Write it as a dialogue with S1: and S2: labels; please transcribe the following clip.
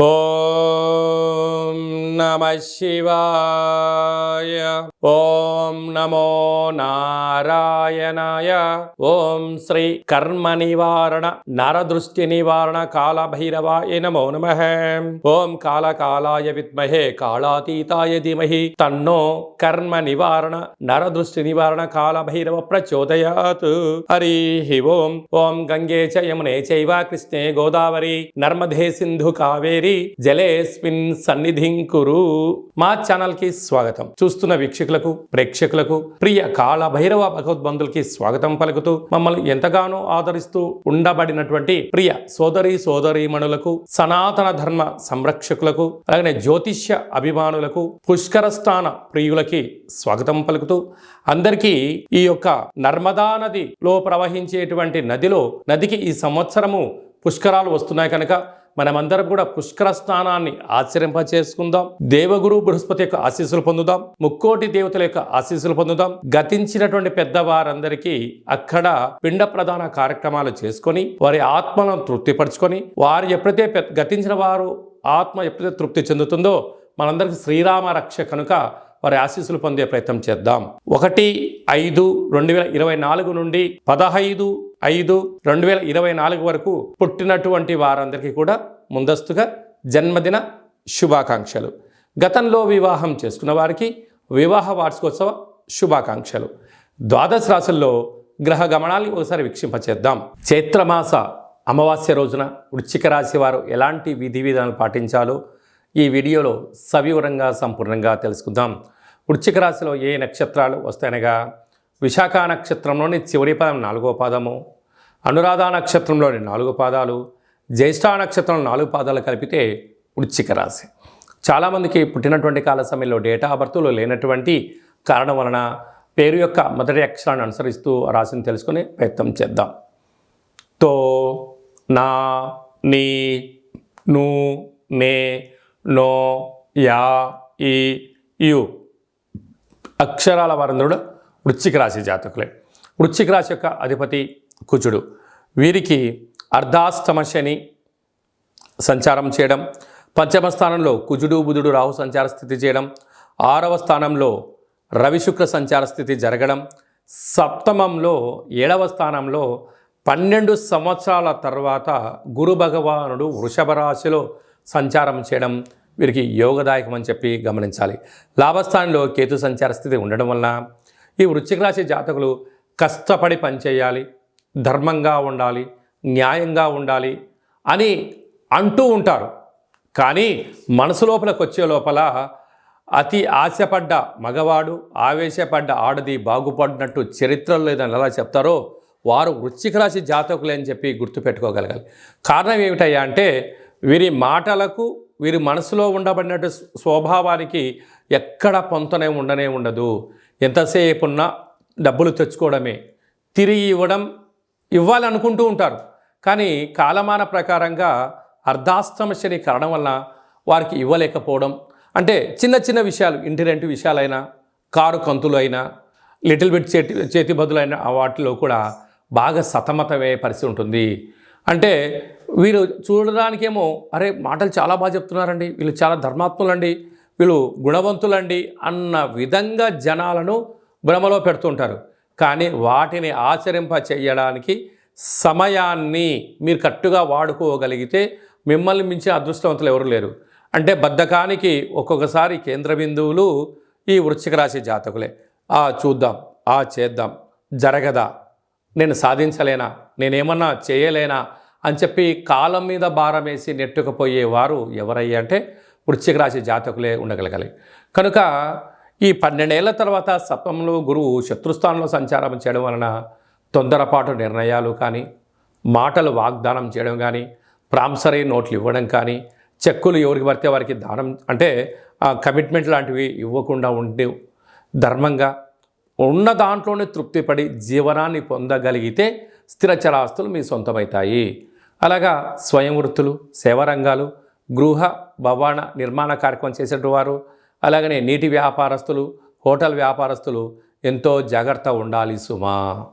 S1: ఓం నమ శివాయ. ఓం నమో నారాయణాయ. ఓం శ్రీ కర్మ నివారణ నరదృష్టి నివారణ కాళభైరవాయ నమో నమ. ఓం కాళకాలాయ విద్మహే కాళాతీతాయ ధీమహి. తన్నో కర్మ నివారణ నరదృష్టి నివారణ కాళభైరవ ప్రచోదయాత్. హరి ఓం. ఓం గంగే చ యమునే చైవ కృష్ణే గోదావరి. నర్మదే సింధు కావేరి. జలేస్మిన్ సన్నిధిం కురు. మా ఛానల్కి స్వాగతం. చూస్తున్న వీక్షకు ప్రేక్షకులకు ప్రియ కాళ భైరవ భగవద్బంధులకి స్వాగతం పలుకుతూ మమ్మల్ని ఎంతగానో ఆదరిస్తూ ఉండబడినటువంటి ప్రియ సోదరి సోదరీమణులకు సనాతన ధర్మ సంరక్షకులకు అలాగే జ్యోతిష్య అభిమానులకు పుష్కరస్థాన ప్రియులకి స్వాగతం పలుకుతూ అందరికీ ఈ యొక్క నర్మదా నదిలో ప్రవహించేటువంటి నదిలో నదికి ఈ సంవత్సరము పుష్కరాలు వస్తున్నాయి కనుక మనమందరం కూడా పుష్కర స్నానాన్ని ఆచరింప చేసుకుందాం దేవగురు బృహస్పతి యొక్క ఆశీస్సులు పొందుదాం. ముక్కోటి దేవతల యొక్క ఆశీస్సులు పొందుదాం. గతించినటువంటి పెద్దవారందరికీ అక్కడ పిండ ప్రధాన కార్యక్రమాలు చేసుకొని వారి ఆత్మలను తృప్తిపరచుకొని వారు ఎప్పుడైతే పె- గతించిన వారు ఆత్మ ఎప్పుడైతే తృప్తి చెందుతుందో మనందరికీ శ్రీరామ రక్ష కనుక వారి ఆశీస్సులు పొందే ప్రయత్నం చేద్దాం. ఒకటి ఐదు రెండు వేల ఇరవై నాలుగు నుండి పదహైదు ఐదు రెండు వేల ఇరవై నాలుగు వరకు పుట్టినటువంటి వారందరికీ కూడా ముందస్తుగా జన్మదిన శుభాకాంక్షలు. గతంలో వివాహం చేసుకున్న వారికి వివాహ వార్షికోత్సవ శుభాకాంక్షలు. ద్వాదశ రాశుల్లో గ్రహ గమనాల్ని ఒకసారి వీక్షింపచేద్దాం. చైత్రమాస అమావాస్య రోజున వృశ్చిక రాశి వారు ఎలాంటి విధి విధానాలు పాటించాలో ఈ వీడియోలో సవివరంగా సంపూర్ణంగా తెలుసుకుందాం. వృశ్చిక రాశిలో ఏ నక్షత్రాలు వస్తాయనగా విశాఖ నక్షత్రంలోని చివరి పదం నాలుగో పాదము అనురాధ నక్షత్రంలోని నాలుగు పాదాలు జ్యేష్ఠ నక్షత్రంలో నాలుగు పాదాలు కలిపితే వృచ్చిక రాశి. చాలామందికి పుట్టినటువంటి కాల సమయంలో డేటా ఆఫ్ బర్త్లో లేనటువంటి కారణం వలన పేరు యొక్క మొదటి అక్షరాన్ని అనుసరిస్తూ ఆ రాశిని తెలుసుకునే ప్రయత్నం చేద్దాం. తో నా నీ ను నే నో యా ఈ యు. అక్షరాల వారందరూ వృశ్చిక రాశి జాతకులే. వృశ్చిక రాశి యొక్క అధిపతి కుజుడు. వీరికి అర్ధాష్టమ శని సంచారం చేయడం పంచమ స్థానంలో కుజుడు బుధుడు రాహు సంచార స్థితి చేయడం ఆరవ స్థానంలో రవి శుక్ర సంచార స్థితి జరగడం సప్తమంలో ఏడవ స్థానంలో పన్నెండు సంవత్సరాల తర్వాత గురు భగవానుడు వృషభ రాశిలో సంచారం చేయడం వీరికి యోగదాయకం అని చెప్పి గమనించాలి. లాభస్థానంలో కేతు సంచార స్థితి ఉండడం వలన ఈ వృశ్చిక రాశి జాతకులు కష్టపడి పనిచేయాలి ధర్మంగా ఉండాలి న్యాయంగా ఉండాలి అని అంటూ ఉంటారు. కానీ మనసు లోపలికి వచ్చే లోపల అతి ఆశపడ్డ మగవాడు ఆవేశపడ్డ ఆడది బాగుపడినట్టు చరిత్రలో లేదని ఎలా చెప్తారో వారు వృశ్చిక రాశి జాతకులే అని చెప్పి గుర్తుపెట్టుకోగలగాలి. కారణం ఏమిటయ్యా అంటే వీరి మాటలకు వీరి మనసులో ఉండబడినట్టు స్వభావానికి ఎక్కడ పొంతనే ఉండనే ఉండదు. ఎంతసేపు ఉన్నా డబ్బులు తెచ్చుకోవడమే. తిరిగి ఇవ్వడం ఇవ్వాలనుకుంటూ ఉంటారు. కానీ కాలమాన ప్రకారంగా అర్ధాష్టమ శని కారణం వలన వారికి ఇవ్వలేకపోవడం. అంటే చిన్న చిన్న విషయాలు ఇంటి రెంట్ విషయాలైనా కారు కంతులు అయినా లిటిల్ బిట్ చేతి చేతి బదులైన వాటిలో కూడా బాగా సతమతమయ్యే పరిస్థితి ఉంటుంది. అంటే వీరు చూడడానికేమో అరే మాటలు చాలా బాగా చెప్తున్నారండి. వీళ్ళు చాలా ధర్మాత్ములండి. వీళ్ళు గుణవంతులండి అన్న విధంగా జనాలను భ్రమలో పెడుతుంటారు. కానీ వాటిని ఆచరింప చేయడానికి సమయాన్ని మీరు కట్టుగా వాడుకోగలిగితే మిమ్మల్ని మించిన అదృష్టవంతులు ఎవరు లేరు. అంటే బద్ధకానికి ఒక్కొక్కసారి కేంద్ర బిందువులు ఈ వృశ్చిక రాశి జాతకులే. ఆ చూద్దాం ఆ చేద్దాం జరగదా నేను సాధించలేనా నేనేమన్నా చేయలేనా అని చెప్పి కాలం మీద భారం వేసి నెట్టుకుపోయేవారు ఎవరయ్యా అంటే వృశ్చిక రాశి జాతకులే ఉండగలగాలి. కనుక ఈ పన్నెండేళ్ళ తర్వాత సప్తంలో గురువు శత్రుస్థానంలో సంచారం చేయడం వలన తొందరపాటు నిర్ణయాలు కానీ మాటలు వాగ్దానం చేయడం కానీ ప్రాంసరీ నోట్లు ఇవ్వడం కానీ చెక్కులు ఎవరికి పడితే వారికి దానం అంటే కమిట్మెంట్ లాంటివి ఇవ్వకుండా ఉండి ధర్మంగా ఉన్న దాంట్లోనే తృప్తిపడి జీవనాన్ని పొందగలిగితే స్థిరచరాస్తులు మీ సొంతమవుతాయి. అలాగా స్వయం వృత్తులు సేవారంగాలు గృహ భవన నిర్మాణ కార్యక్రమం చేసేటువంటి వారు అలాగనే నీటి వ్యాపారస్తులు హోటల్ వ్యాపారస్తులు ఎంతో జాగ్రత్త ఉండాలి సుమా.